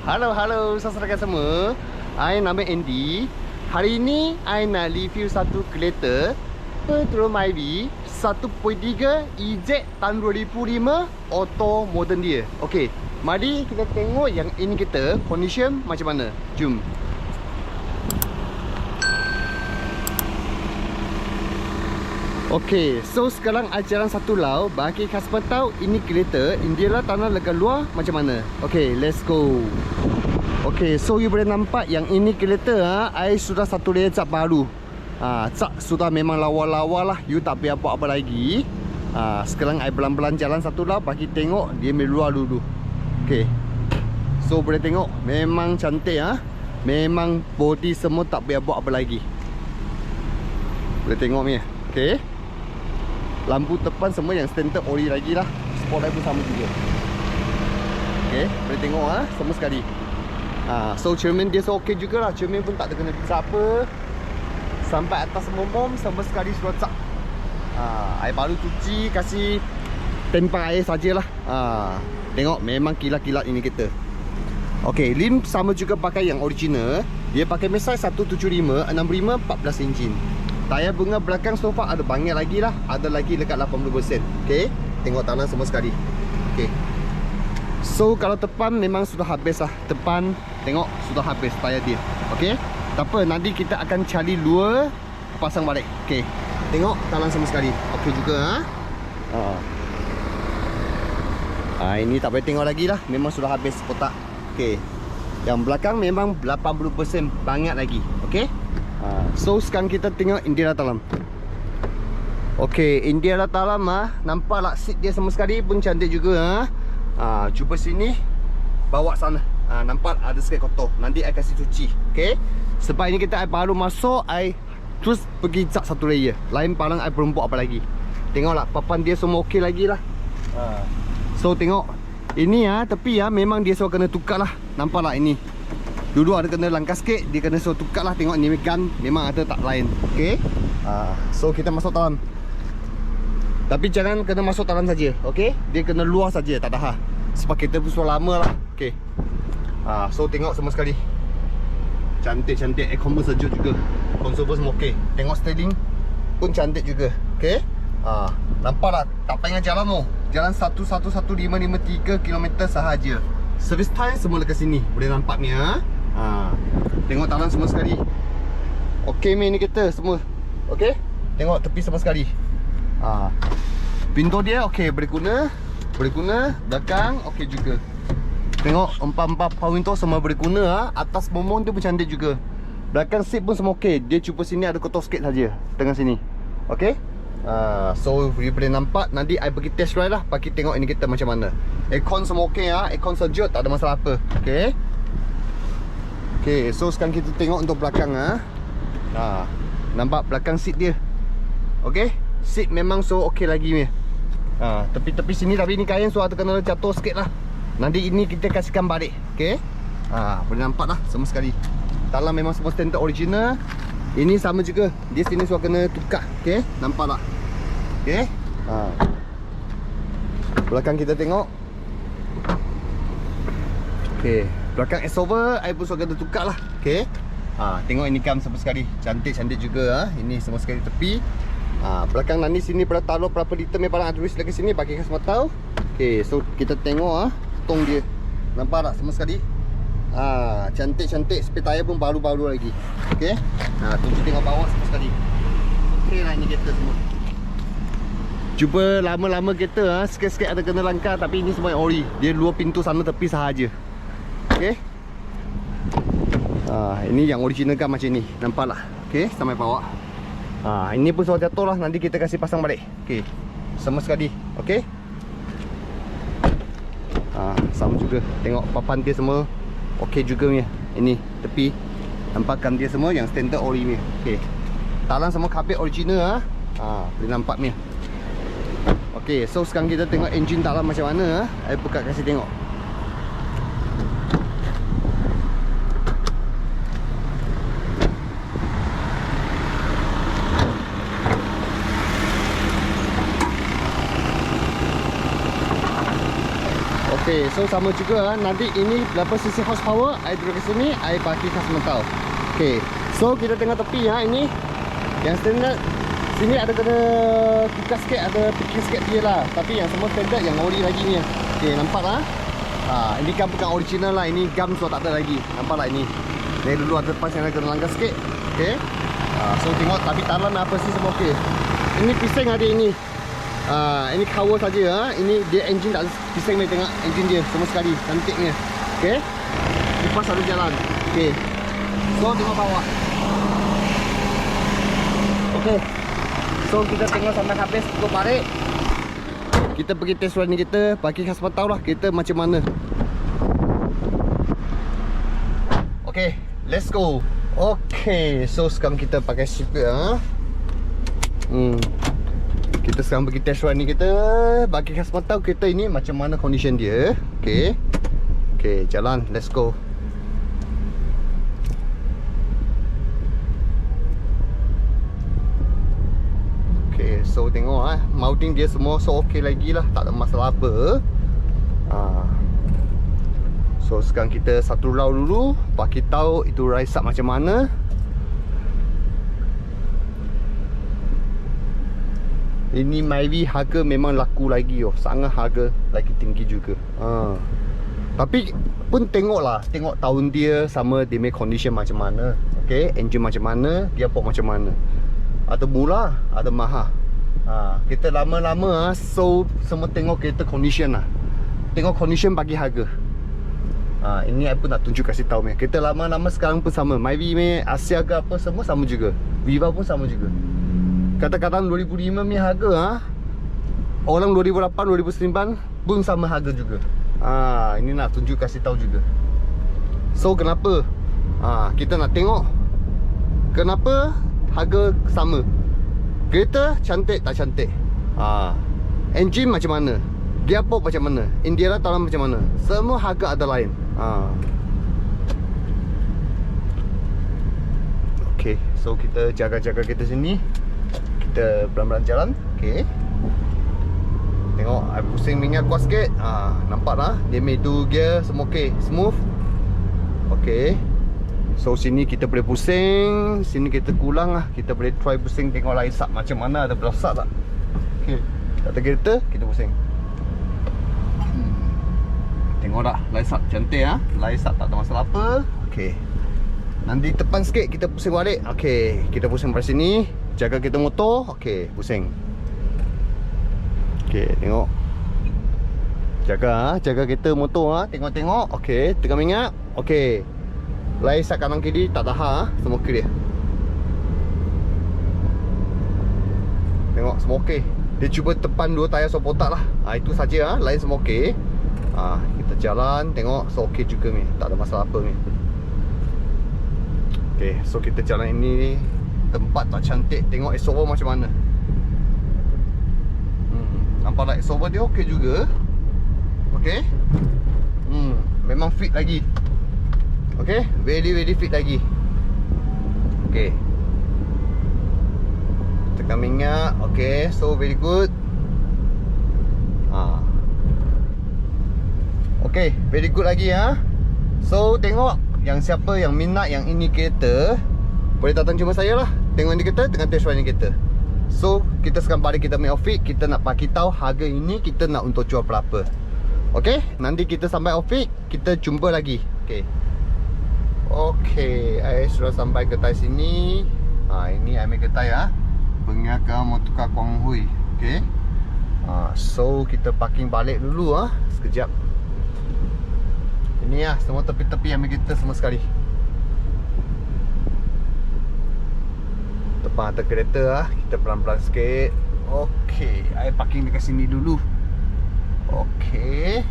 Halo, halo saudara semua. I nama Andy. Hari ini I nak review satu kereta Petro Myvi 1.3 EZ tahun 2005 auto modern dia. Okey, mari kita tengok yang ini kita condition macam mana. Jom. Okey, so sekarang ajaran satu lau bagi customer tahu ini kereta Indiala tanah lega luar macam mana. Okey, let's go. Okey, so you boleh nampak yang ini kereta ha, I sudah satu layer cat baru. Ha, cat sudah memang lawa-lawa lah. You tak payah buat apa lagi. Ha, sekarang I belan-belan jalan satu lau bagi tengok dia meluar dulu. Okey. So boleh tengok memang cantik ha. Memang body semua tak payah buat apa lagi. Boleh tengok ni. Okey. Lampu depan semua yang standard ori lagi lah. Spotlight pun sama juga. Okay, boleh tengok ah ha? Sama sekali. Ha, So cermin dia so okay jugalah. Cermin pun tak ada kena pizza apa. Sampai atas momom sama sekali sudah cap ha, Air baru cuci Kasih tempang air sajalah. Ha, Tengok memang kilat-kilat ini kita Okay, lim sama juga pakai yang original. Dia pakai mesai 175 65 14 enjin Tayar bunga belakang sofa. Ada banyak lagi lah. Ada lagi dekat 80% Okay Tengok tanah semua sekali. Okay So kalau depan memang sudah habis lah. Depan Tengok sudah habis tayar dia. Okay Tak apa nanti kita akan cari luar Pasang balik. Okay Tengok tanah semua sekali. Okay juga ha? Ha. ha ini tak boleh tengok lagi lah. Memang sudah habis kotak. Okay Yang belakang memang 80% banyak lagi. Okay so sekarang kita tengok Indira Talam Okay Indira Talam ah, Nampak lah seat dia sama sekali pun cantik juga ha? Ha, Cuba sini Bawa sana. Ha, Nampak ada sikit kotor. Nanti I kasih cuci Okay Sebab ini kita I baru masuk I terus pergi cat satu layer. Lain palang I belum apa lagi. Tengoklah papan dia semua okey lagi lah. Ha. So tengok. Ini ah Tapi ah memang dia semua kena tukar lah. Nampak lah ini Dulu ada kena langkah sikit Dia kena suruh tukar lah Tengok ni gun Memang ada tak lain. Okay? Uh, So kita masuk dalam Tapi jangan kena masuk dalam saja Okay? Dia kena luar saja Tak dah Sebab kita pun sudah lama lah Okay? Uh, So tengok semua sekali. Cantik-cantik Aircon pun sejuk juga. Pun semua okay. Tengok styling Pun cantik juga Okay? Uh, Nampak tak? Tak payah jalan tu. Jalan 11153 km sahaja. Service time semua dekat sini. Boleh nampak ni ha? Ha. Tengok tangan semua sekali. Okey main ni kereta semua. Okey? Tengok tepi semua sekali. Ha. Pintu dia okey boleh guna. Boleh guna. Belakang okey juga. Tengok empat-empat power window semua boleh guna ha. Atas momong dia pun cantik juga. Belakang seat pun semua okey. Dia cuba sini ada kotor sikit saja. Tengah sini. Okey? Uh, so you boleh nampak. Nanti I pergi test ride lah. Bagi tengok ini kita macam mana. Aircon semua ok ha? Aircon sejuk Tak ada masalah apa. Okay Okay So sekarang kita tengok Untuk belakang ha? Ha. Nampak belakang seat dia Okay Seat memang so ok lagi ni ha. Tepi-tepi sini Tapi ni kain So ada kena jatuh sikit lah Nanti ini kita kasihkan balik Okay ha. Boleh nampak lah Semua sekali Dalam memang semua standard original ini sama juga Dia sini suruh kena tukar Okay Nampak tak Okay ha. Belakang kita tengok Okay Belakang S-over I pun suruh kena tukar lah Okay ha. Tengok ini kam sama sekali Cantik-cantik juga ha. Ini semua sekali tepi ha. Belakang nanti sini Pada taruh berapa liter Memang ada tulis lagi sini Bagi semua tahu Okay So kita tengok ha. Tong dia Nampak tak semua sekali Ah, cantik-cantik spare tayar pun baru-baru lagi. Okey. Nah, tunjuk tengok bawah semua sekali. Okey lah ini kereta semua. Cuba lama-lama kereta ah, sikit-sikit ada kena langkah tapi ini semua ori. Dia luar pintu sana tepi sahaja. Okey. Ah, ini yang original kan macam ni. Nampaklah. Okey, sampai bawah. Ah, ini pun sudah jatuh lah. Nanti kita kasih pasang balik. Okey. Semua sekali. Okey. Ah, sama juga. Tengok papan dia semua Okey juga ni. Ini tepi. Nampakkan dia semua yang standard ori ni. Okey. Talang semua kapit original ah. Ha, boleh nampak ni. Okey, so sekarang kita tengok enjin dalam macam mana ah. Saya buka kasih tengok. Okey, so sama juga ah. Nanti ini berapa cc horsepower, I duduk ke sini, I bagi customer tahu. Okay, so kita tengok tepi ya ini. Yang standard sini ada kena tukar sikit, ada pikir sikit dia lah. Tapi yang semua standard yang ori lagi ni. Okay, nampak lah. Ha, ini kan bukan original lah. Ini gum so tak ada lagi. Nampak lah ini. Ni dulu ada pas yang kena langgar sikit. Okay. Ha, so tengok tapi talan apa sih semua okey. Ini pisang ada ini. Ah, ini cover saja ha. Ini dia engine tak pisang ni tengok engine dia semua sekali cantiknya. Okey. Lepas ada jalan. Okey. So tengok bawah. Okey. So kita tengok sampai habis pukul balik. Kita pergi test run ni kita bagi customer tahu lah kita macam mana. Okey, let's go. Okey, so sekarang kita pakai speaker ha. Hmm. Kita sekarang pergi test run ni kita. Bagi customer tahu kita ini macam mana condition dia? Okay Okay jalan. Let's go. Okay so tengok ah Mounting dia semua so okay lagi lah. Tak ada masalah apa. Ha. So sekarang kita satu round dulu. Bagi tahu itu rise up macam mana Ini Myvi harga memang laku lagi oh. Sangat harga lagi tinggi juga ha. Tapi pun tengoklah Tengok tahun dia sama dia punya condition macam mana Okay, engine macam mana Gearbox macam mana Ada murah, ada mahal ha. Kita lama-lama ha, So, semua tengok kereta condition lah Tengok condition bagi harga ha, Ini saya pun nak tunjuk kasih tahu. Kita lama-lama sekarang pun sama Myvi Asia ke apa semua sama juga Viva pun sama juga Kata-kata 2005 ni harga ha? Orang 2008, 2009 pun sama harga juga. Ha, Ini nak tunjuk kasih tahu juga. So kenapa? Ha, kita nak tengok Kenapa harga sama. Kereta cantik tak cantik? Ha, Engine macam mana? Gearbox macam mana? Indiana talam macam mana? Semua harga ada lain. Ha. Okay So kita jaga-jaga kita sini kita pelan-pelan jalan. Okay Tengok I pusing minyak kuat sikit. Ha, Nampak lah Dia medu gear Semua okay Smooth. Okay So sini kita boleh pusing. Sini kita kurang lah. Kita boleh try pusing Tengok lain sub macam mana. Ada berasap tak? Okay Kata kereta Kita pusing. Tengok tak? Lain sub cantik lah Lain sub tak ada masalah apa. Okay Nanti depan sikit Kita pusing balik. Okay Kita pusing pada sini Jaga kita motor. Okey pusing. Okey tengok. Jaga ha? Jaga kita motor ha? Tengok-tengok. Okey Tengah minyak Okey. Lain sat kanan kiri Tak tahan ha? Semua clear Tengok semua okey. Dia cuba tepan dua tayar so tak lah. Ha, Itu saja ha? Lain semua okey. Ha, Kita jalan Tengok. So okey juga ni Tak ada masalah apa ni Okey so kita jalan ini ni tempat tak cantik Tengok Exover macam mana. Hmm, Nampak tak Exover dia okey juga. Okay hmm, Memang fit lagi. Okay Very very fit lagi. Okay Tekan minyak Okay So very good. Ha. Okay Very good lagi ha. So tengok Yang siapa yang minat yang ini kereta Boleh datang jumpa saya lah Tengok indikator dengan test run kita. So kita sekarang balik kita main outfit Kita nak bagi tahu harga ini kita nak untuk jual berapa Okay? Nanti kita sampai outfit Kita jumpa lagi. Okay. Okay Saya sudah sampai getai sini ha, Ini saya main getai ya. Pengaga Motuka Kuang Hui. Okay? Ha, So kita parking balik dulu ah ha. Sekejap. Ini ya Semua tepi-tepi yang kita semua sekali depan ada kereta lah Kita pelan-pelan sikit. Okay Saya parking dekat sini dulu. Okay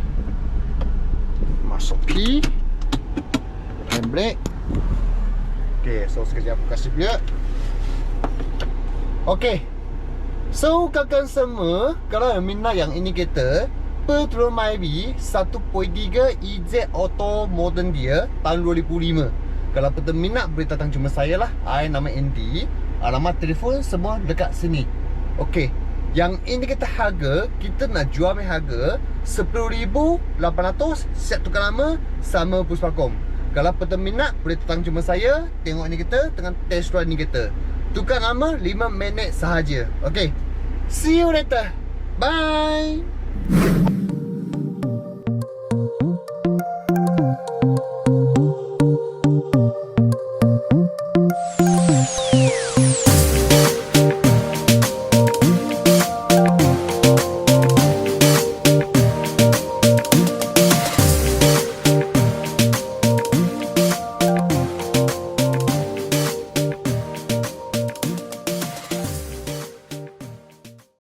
Masuk key Handbrake Okay So sekejap aku kasih dia. Okay So kakak semua Kalau yang minat yang ini kereta Petrol Myvi 1.3 EZ Auto Modern dia Tahun 2005 Kalau betul minat Boleh datang cuma saya lah. Saya nama Andy Alamat telefon semua dekat sini. Okey. Yang ini kita harga Kita nak jual punya harga RM10,800 Set tukar lama Sama Puspakom Kalau petang minat Boleh datang jumpa saya Tengok ni kita Tengah test ride ni kita. Tukar lama 5 minit sahaja. Okay See you later. Bye